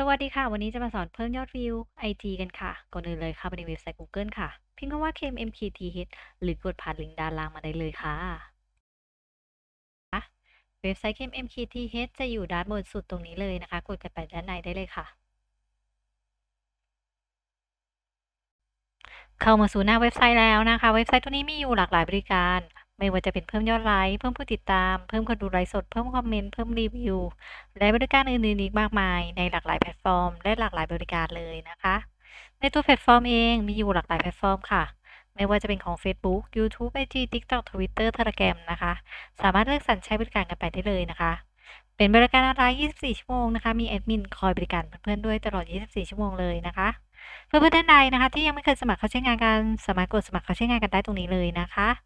สวัสดีค่ะ วันนี้จะมาสอนเพิ่มยอดวิว IG กันค่ะ ก่อนอื่นเลยเข้าไปในเว็บไซต์ Google ค่ะ พิมพ์คำว่า KMMKTH หรือกดผ่านลิงก์ด้านล่างมาได้เลยค่ะ เว็บไซต์ KMMKTH จะอยู่ด้านบนสุดตรงนี้เลยนะคะ กดกันไปด้านในได้เลยค่ะ เข้ามาสู่หน้าเว็บไซต์แล้วนะคะ เว็บไซต์ตัวนี้มีอยู่หลากหลายบริการ ไม่ว่าจะเป็นเพิ่มยอดไลค์เพิ่มผู้ติดตาม เพิ่มคนดูไลฟ์สด เพิ่มคอมเมนต์ เพิ่มรีวิว และบริการอื่นๆอีกมากมาย ในหลากหลายแพลตฟอร์ม และหลากหลายบริการเลยนะคะ ในตัวแพลตฟอร์มเองมีอยู่หลากหลายแพลตฟอร์มค่ะ ไม่ว่าจะเป็นของ Facebook YouTube IG TikTok Twitter Telegram นะคะ สามารถเลือกสรรใช้บริการกันไปได้เลยนะคะ เป็นบริการออนไลน์ 24 ชั่วโมงนะคะ มีแอดมินคอยบริการเพื่อนๆด้วยตลอด 24 ชั่วโมงเลยนะคะเพื่อนๆท่านใดนะคะ ที่ยังไม่เคยสมัครเข้าใช้งานกันสามารถกดสมัครเข้าใช้งานกันได้ตรงนี้เลยนะคะ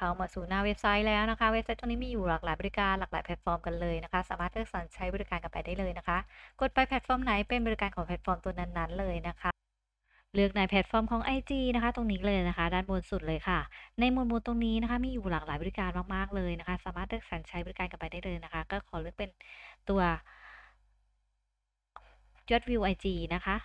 เข้ามาสู่หน้าเว็บไซต์แล้วนะคะ เว็บไซต์ตรงนี้มีอยู่หลากหลายบริการหลากหลายแพลตฟอร์มกันเลยนะคะ สามารถเลือกสรรใช้บริการกันไปได้เลยนะคะ กดไปแพลตฟอร์มไหนเป็นบริการของแพลตฟอร์มตัวนั้นๆ เลยนะคะเลือกในแพลตฟอร์มของ IG นะคะ ตรงนี้เลยนะคะ ด้านบนสุดเลยค่ะ ในหมวดหมู่ตรงนี้นะคะ มีอยู่หลากหลายบริการมากๆเลยนะคะ สามารถเลือกสรรใช้บริการกันไปได้เลยนะคะ ก็ขอเลือกเป็นตัวยอดวิว IG นะคะ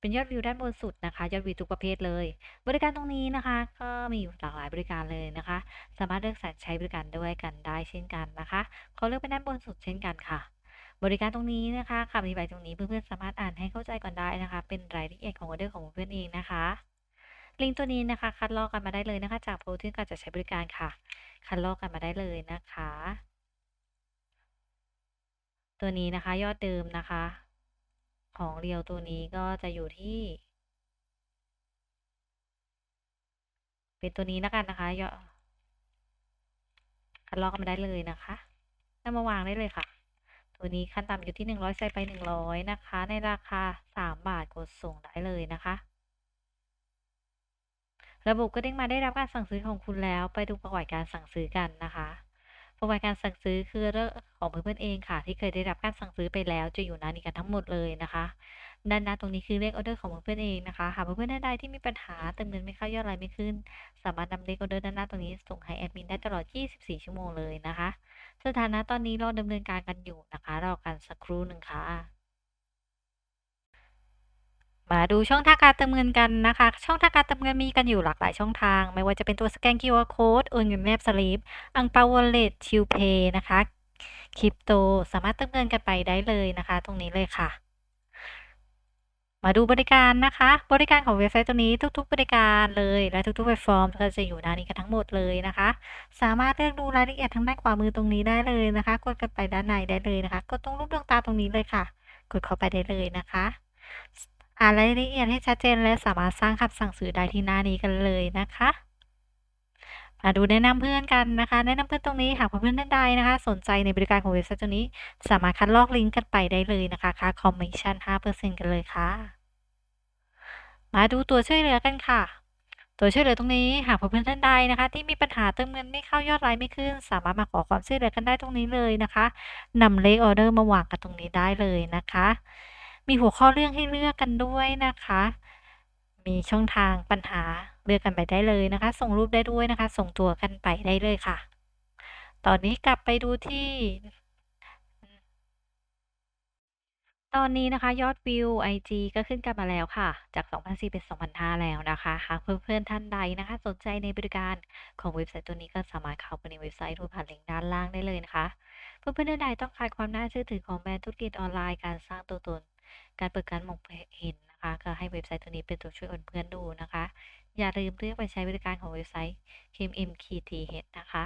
เป็นยอดวิวด้านบนสุดนะคะ ยอดวิวทุกประเภทเลย บริการตรงนี้นะคะ ก็มีอยู่หลากหลายบริการเลยนะคะ สามารถเลือกสรรใช้บริการด้วยกันได้เช่นกันนะคะเขอเลือกเป็นด้านบนสุดเช่นกันค่ะ บริการตรงนี้นะคะคำอธิบายตรงนี้เพื่อนๆสามารถอ่านให้เข้าใจก่อนได้นะคะ เป็นรายละเอียดของออเดอร์ของเพื่อนเองนะคะลิงก์ตัวนี้นะคะคัดลอกกันมาได้เลยนะคะจากโปรที่การจะใช้บริการค่ะ คัดลอกกันมาได้เลยนะคะ ตัวนี้นะคะยอดเดิมนะคะ ของเรียวตัวนี้ก็จะอยู่ที่ เป็นตัวนี้แล้วกันนะคะยอดคัดลอกมาได้เลยนะคะนำมาวางได้เลยค่ะ ตัวนี้ขั้นต่ำอยู่ที่100ใส่ไป100นะคะ ในราคา3บาทกดส่งได้เลยนะคะระบบก็เด้งมาได้รับการสั่งซื้อของคุณแล้ว ไปดูประวัติการสั่งซื้อกันนะคะ ประวัติการสั่งซื้อคือเรื่องของเพื่อนๆเองค่ะ ที่เคยได้รับการสั่งซื้อไปแล้ว จะอยู่หน้านี้กันทั้งหมดเลยนะคะด้านหน้าตรงนี้คือเลขออเดอร์ของเพื่อนๆเองนะคะ หากเพื่อนๆท่านใดที่มีปัญหาเติมเงินไม่เข้ายอดรายไม่ขึ้น สามารถนำเลขออเดอร์ด้านหน้าตรงนี้ส่งให้แอดมินได้ตลอด 24 ชั่วโมงเลยนะคะ สถานะตอนนี้เราดำเนินการกันอยู่นะคะ รอกันสักครู่หนึ่งค่ะ มาดูช่องทางการเติมเงินกันนะคะ ช่องทางการเติมเงินมีกันอยู่หลากหลายช่องทาง ไม่ว่าจะเป็นตัวสแกน QR Code โอนเงินแนบสลิปอังเปาวอลเล็ตชิวเพย์นะคะคริปโตสามารถเติมเงินกันไปได้เลยนะคะ ตรงนี้เลยค่ะ มาดูบริการนะคะ บริการของเว็บไซต์ตัวนี้ทุก ๆ บริการเลยและทุกๆแพลตฟอร์มก็จะอยู่ด้านนี้กันทั้งหมดเลยนะคะ สามารถเลือกดูรายละเอียดทางด้านขวามือตรงนี้ได้เลยนะคะ กดกันไปด้านในได้เลยนะคะกดตรงรูปดวงตาตรงนี้เลยค่ะ กดเข้าไปได้เลยนะคะ อ่านรายละเอียดให้ชัดเจนและสามารถสร้างคำสั่งซื้อได้ที่หน้านี้กันเลยนะคะ มาดูแนะนำเพื่อนกันนะคะ แนะนำเพื่อนตรงนี้หากเพื่อนท่านใดนะคะ สนใจในบริการของเว็บไซต์ตัวนี้ สามารถคัดลอกลิงก์กันไปได้เลยนะคะค่าคอมมิชชั่น5%กันเลยค่ะ มาดูตัวช่วยเหลือกันค่ะตัวช่วยเหลือตรงนี้หากเพื่อนท่านใดนะคะ ที่มีปัญหาเติมเงินไม่เข้ายอดไลน์ไม่ขึ้น สามารถมาขอความช่วยเหลือกันได้ตรงนี้เลยนะคะนำเลขออเดอร์มาวางกันตรงนี้ได้เลยนะคะ มีหัวข้อเรื่องให้เลือกกันด้วยนะคะ มีช่องทางปัญหาเลือกกันไปได้เลยนะคะ ส่งรูปได้ด้วยนะคะ ส่งตัวกันไปได้เลยค่ะ ตอนนี้กลับไปดูที่ ตอนนี้นะคะ ยอดวิว IG ก็ขึ้นกลับมาแล้วค่ะ จาก2,400เป็น2,500แล้วนะคะ หากเพื่อนๆท่านใดนะคะ สนใจในบริการของเว็บไซต์ตัวนี้ก็สามารถเข้าไปในเว็บไซต์ดูผ่านลิงก์ด้านล่างได้เลยนะคะเพื่อนๆท่านใดต้องการความน่าเชื่อถือของแบรนด์ธุรกิจออนไลน์การสร้างตัวตน การเปิดการมองเห็นนะคะก็ให้เว็บไซต์ตัวนี้เป็นตัวช่วยเพื่อนดูนะคะ อย่าลืมเลือกไปใช้บริการของเว็บไซต์ KMMKTH นะคะ